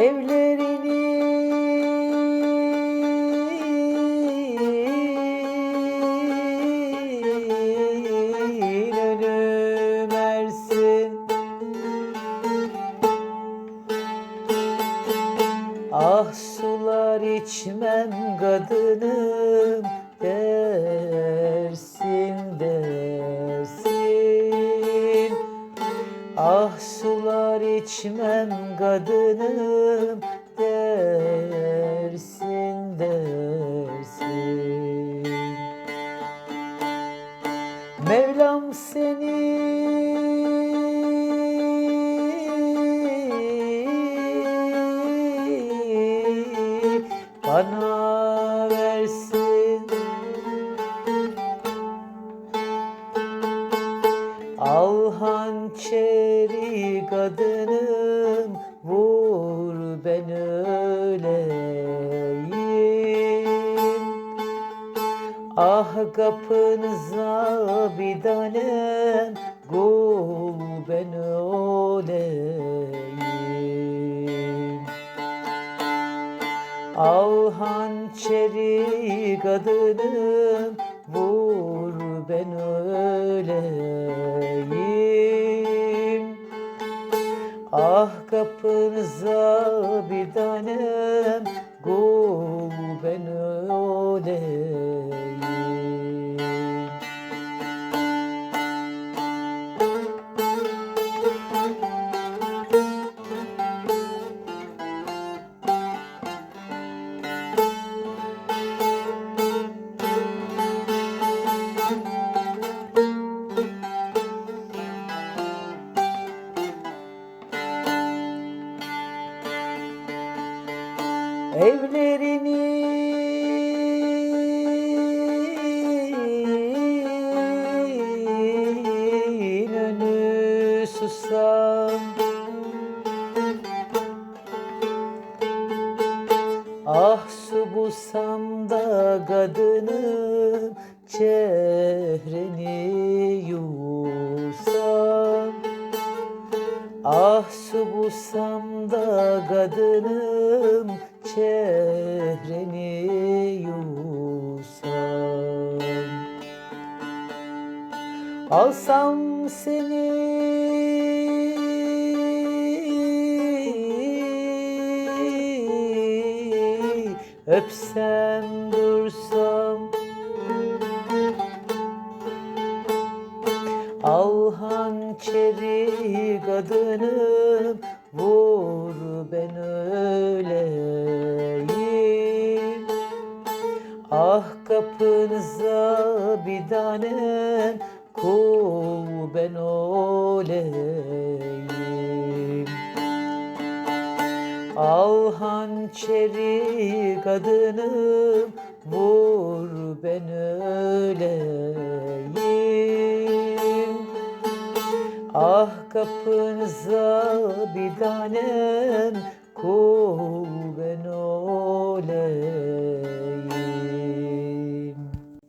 evlerini önümersin Ah sular içmem kadınım dersin dersin. Ah sular Yar içmem kadınım. Hançeri kadınım vur ben öleyim. Ah kapınıza bir tanem kul ben öleyim. Al hançeri kadınım vur ben öleyim Ah kapınıza bir tanem kul ben öleyim Evlerinin önü susam. Ah su bulsam da kadınım çehreni yusam Ah su bulsam da kadınım çehreni yusam Alsam seni Öpsem dursam. Al hançeri kadınım Vur ben Ah kapınıza bir tanem Kul ben oleyim Al hançeri kadınım Vur ben öleyim. Ah kapınıza bir tanem Kul ben